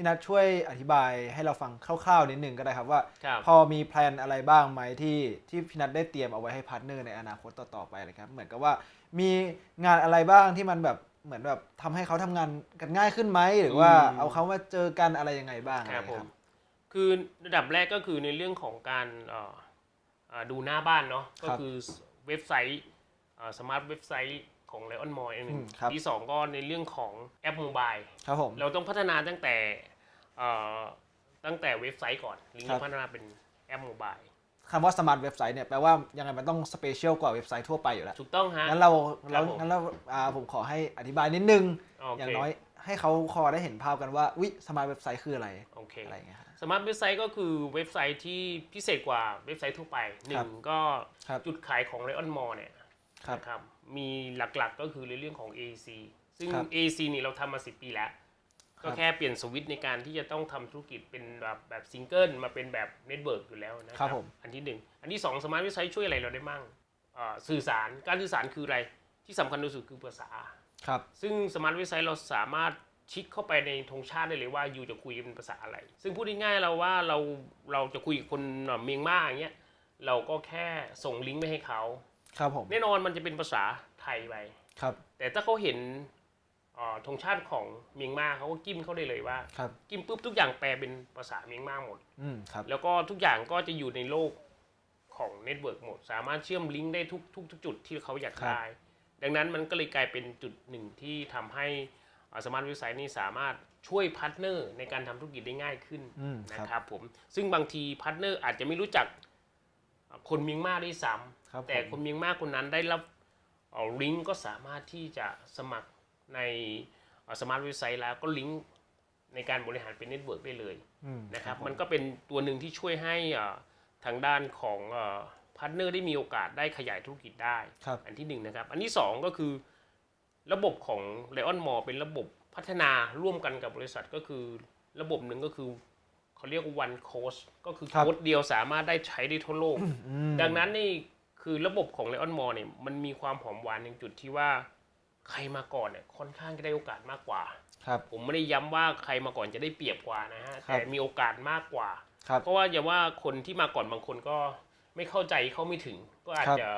พี่นัทช่วยอธิบายให้เราฟังคร่าวๆนิดนึงก็ได้ครับว่าครับพอมีแพลนอะไรบ้างไหมที่ที่พี่นัทได้เตรียมเอาไว้ให้พาร์ทเนอร์ในอนาคตต่อๆไปเลยครับเหมือนกับว่ามีงานอะไรบ้างที่มันแบบเหมือนแบบทำให้เขาทำงานกันง่ายขึ้นไหมหรือว่าอืมเอาเขามาเจอกันอะไรยังไงบ้างคอะไรรับอย่างผเงี้ยมครับคือระดับแรกก็คือในเรื่องของการเอ่อเอ่อดูหน้าบ้านเนาะก็คือเว็บไซต์สมาร์ทเว็บไซต์ของ Lion Mall อันหนึ่งที่สองก็ในเรื่องของแอปโมบายครับผมเราต้องพัฒนาตั้งแต่เอ่อ ตั้งแต่เว็บไซต์ก่อน ลิงครับก์พัฒนาเป็นแอปโมบายคำว่าสมาร์ทเว็บไซต์เนี่ยแปลว่ายังไงมันต้องสเปเชียลกว่าเว็บไซต์ทั่วไปอยู่แล้ว ถูกต้องฮะ งั้นเราครัเราบผมงั้นเราอ่าผมขอให้อธิบายนิดนึงโออย่าเคงน้อยให้เขาคอได้เห็นภาพกันว่าวิสมาร์ทเว็บไซต์คืออะไรโอเคอะไรอย่างเงี้ยครับสมาร์ทเว็บไซต์ก็คือเว็บไซต์ที่พิเศษกว่าเว็บไซต์ทั่วไปหนึ่ครับงก็ครับจุดขายของ Lion Mall เนี่ยครับนะครับมีหลักๆก็คือในเรื่องของ AC ซึ่งครับ AC นี่เราทำมา 10 ปีแล้วครับ ก็แค่เปลี่ยนสวิตช์ในการที่จะต้องทำธุรกิจเป็นแบบแบบซิงเกิลมาเป็นแบบเน็ตเวิร์กอยู่แล้วนะคครัรับบผมอันที่หนึ่งอันที่สองสมาร์ทเว็บไซต์ช่วยอะไรเราได้มั่งอ่าสื่อสารการสื่อสารคืออะไร ที่สำคัญที่สุดคือภาษาครับซึ่งสมาร์ทเว็บไซต์เราสามารถชิคเข้าไปในธงชาติได้เลยว่าอยู่จะคุยกันเป็นภาษาอะไร ซึ่งพูดง่ายๆเราว่าเราเราจะคุยกับคนเมียงมาอย่างเงี้ยเราก็แค่ส่งลิงก์ไปให้เขาครับผมแน่นอนมันจะเป็นภาษาไทยไปครับ แต่ถ้าเขาเห็นเอ่อ ธงชาติของเมียงมาเขาก็จิ้มเข้าได้เลยว่าครับจิ้มปุ๊บทุกอย่างแปลเป็นภาษาเมียงมาหมดอืมครับแล้วก็ทุกอย่างก็จะอยู่ในโลกของเน็ตเวิร์กหมด สามารถเชื่อมลิงก์ได้ทุกทุกทุกจุดที่เขาอยากได้ดังนั้นมันก็เลยกลายเป็นจุดหนึ่งที่ทำให้สมาร์ทเว็บไซต์นี้สามารถช่วยพาร์ทเนอร์ในการทำธุรกิจได้ง่ายขึ้นอืมนะครับครับผมซึ่งบางทีพาร์ทเนอร์อาจจะไม่รู้จักเอ่อคนเมียงมาด้วยซ้ครับำแต่ผมคนเมียงมาคนนั้นได้รับเอ่อลิงก์ก็สามารถที่จะสมัคร ในสมาร์ทเว็บไซต์แล้วก็ลิงก์ในการบริหารเป็นเน็ตเวิร์กได้เลยอืมนะครับผมันก็เป็นตัวหนึ่งที่ช่วยให้เอ่อทางด้านของพาร์ทเนอร์ได้มีโอกาสได้ขยายธุรกิจได้ครับอันที่หนึ่งนะครับ อันที่สองก็คือระบบของ Lion Mall เป็นระบบพัฒนาร่วมกันกับบริษัทก็คือระบบหนึ่งก็คือเขาเรียกว่า one coach ก็คือครับโค้ดเดียวสามารถได้ใช้ได้ทั่วโลกอืมดังนั้นนี่คือระบบของ Lion Mall เนี่ยมันมีความหอมหวานในจุดที่ว่า ใครมาก่อนเนี่ยค่อนข้างจะได้โอกาสมากกว่า ครับ ผมไม่ได้ย้ำว่าใครมาก่อนจะได้เปรียบกว่านะฮะครับแต่มีโอกาสมากกว่าครับเพราะว่าอย่าว่าคนที่มาก่อนบางคนก็ไม่เข้าใจเข้าไม่ถึง ก็อาจครับจะ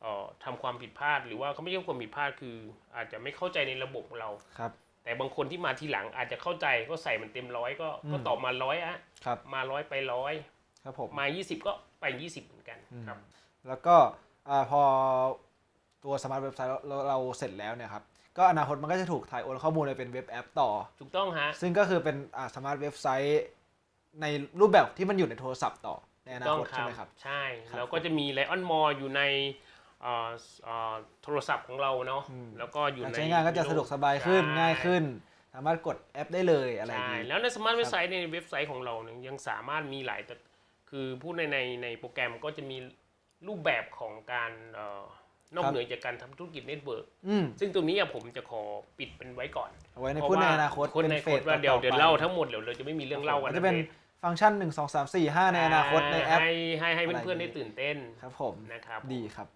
เอ่อทำความผิดพลาด หรือว่าเขาไม่ใช่ความผิดพลาดคือ อาจจะไม่เข้าใจในระบบของเราครับ แต่บางคนที่มาทีหลังอาจจะเข้าใจก็ใส่มันเต็มร้อยก็อืมก็ตอบมาร้อยอะครับมาร้อยไปร้อยครับผมมา 20 ก็ไป 20 เหมือนกันครับ แล้วก็อ่าพอ ตัวสมาร์ทเว็บไซต์เราเราเสร็จแล้วเนี่ยครับก็อนาคตมันก็จะถูกถ่ายโอนข้อมูลไปเป็นเว็บแอปต่อ ถูกต้องฮะ ซึ่งก็คือเป็นอ่าสมาร์ทเว็บไซต์ในรูปแบบที่มันอยู่ในโทรศัพท์ต่อในอนาต้องคตคใช่รับไหมครับ ใช่ครับแล้วก็จะมีไลออนมอลอยู่ในเอ่อเอ่อโทรศัพท์ของเราเนาะอืมแล้วก็อยู่การในใช้งานก็จะสะดวกสบายขึ้นใช่ง่ายขึ้น สามารถกดแอปได้เลยอะไรอย่างใช่นี้แล้วในสมาร์ทเว็บไซต์ในเว็บไซต์ของเราเนี่ยยังสามารถมีหลายแต่คือพูดในในในโปรแกรมก็จะมีรูปแบบของการเอ่อ นอกครับเหนือจากการทำธุรกิจเน็ตเวิร์กอืมซึ่งตรงนี้อะผมจะขอปิดเป็นไว้ก่อนเอาไว้ในพูดในอนาคตคนในเป็เฟสว่าเดี๋ยวต่อๆเดี๋ยวไปเล่าทั้งหมดเดี๋ยวเราจะไม่มีเรื่องเล่ากันมันจะเป็นฟังก์ชัน 1 2 3 4 5 ในอนาคตในแอปให้ให้ให้อะไรเพื่อนๆอย่างนี้ได้ตื่นเต้นครับผมนะครับดีครับ